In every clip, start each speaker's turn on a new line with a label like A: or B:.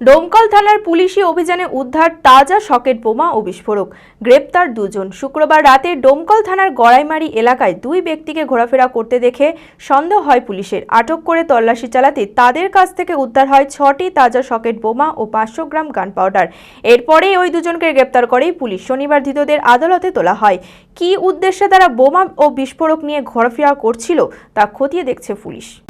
A: ডোমকল থানার পুলিশি অভিযানে উদ্ধার তাজা সকেট বোমা ও বিস্ফোরক। গ্রেপ্তার দুজন। শুক্রবার রাতে ডোমকল থানার গড়াইমারি এলাকায় দুই ব্যক্তিকে ঘোরাফেরা করতে দেখে সন্দেহ হয় পুলিশের। আটক করে তল্লাশি চালাতে তাদের কাছ থেকে উদ্ধার হয় ছটি তাজা সকেট বোমা ও পাঁচশো গ্রাম গান পাউডার এরপরেই ওই দুজনকে গ্রেপ্তার করেই পুলিশ। শনিবার ধৃতদের আদালতে তোলা হয়। কী উদ্দেশ্যে তারা বোমা ও বিস্ফোরক নিয়ে ঘোরাফেরা করছিল তা খতিয়ে দেখছে পুলিশ।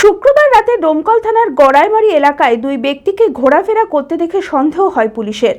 B: শুক্রবার রাতে ডোমকল থানার গড়াইমারি এলাকায় দুই ব্যক্তিকে ঘোরাফেরা করতে দেখে সন্দেহ হয় পুলিশের।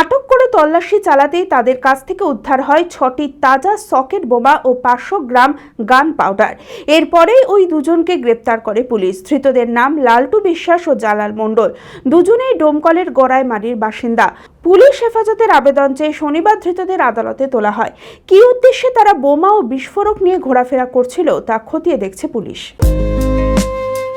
B: আটক করে তল্লাশি চালাতেই তাদের কাছ থেকে উদ্ধার হয় ছটি তাজা সকেট বোমা ও পাঁচশো গ্রাম গান পাউডার। এরপরেই ওই দুজনকে গ্রেপ্তার করে পুলিশ। ধৃতদের নাম লালটু বিশ্বাস ও জালাল মণ্ডল। দুজনেই ডোমকলের গড়াইমারির বাসিন্দা। পুলিশ হেফাজতের আবেদন চেয়ে শনিবার ধৃতদের আদালতে তোলা হয়। কী উদ্দেশ্যে তারা বোমা ও বিস্ফোরক নিয়ে ঘোরাফেরা করছিল তা খতিয়ে দেখছে পুলিশ।